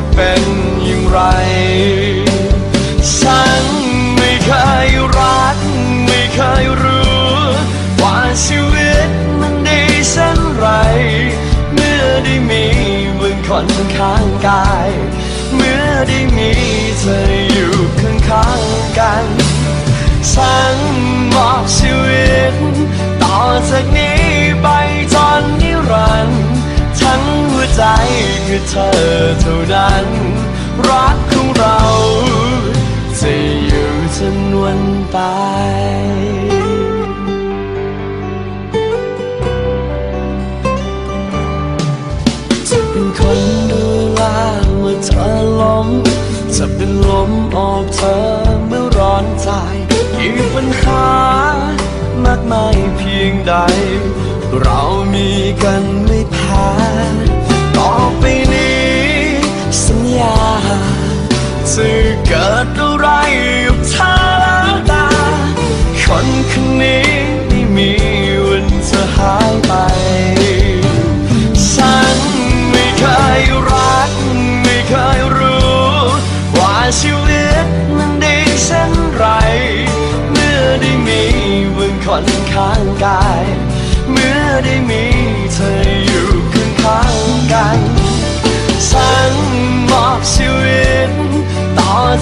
จะเป็นอย่างไร ฉันไม่เคยรัก ไม่เคยรู้ ว่าชีวิตมันดีเช่นไร เมื่อได้มีมึงคนข้างกาย เมื่อได้มีเธออยู่ข้างๆกัน ฉันมอบชีวิต ต่อจากนี้ เธอเท่านั้น รักของเราจะอยู่จนวันตายจะเป็นคนดูแลเมื่อเธอล้มจะเป็นลมโอบเธอเมื่อร้อนใจกี่ปัญหามากมายเพียงใด เรามีกันไม่แพ้ สัญญาจะเกิดอะไรกับเธอแล้วตาคนคนนี้ไม่มีวันจะหายไป ฉันไม่เคยรัก ไม่เคยรู้ ว่าชีวิตมันดีเช่นไร เมื่อได้มีมึงคนข้างกาย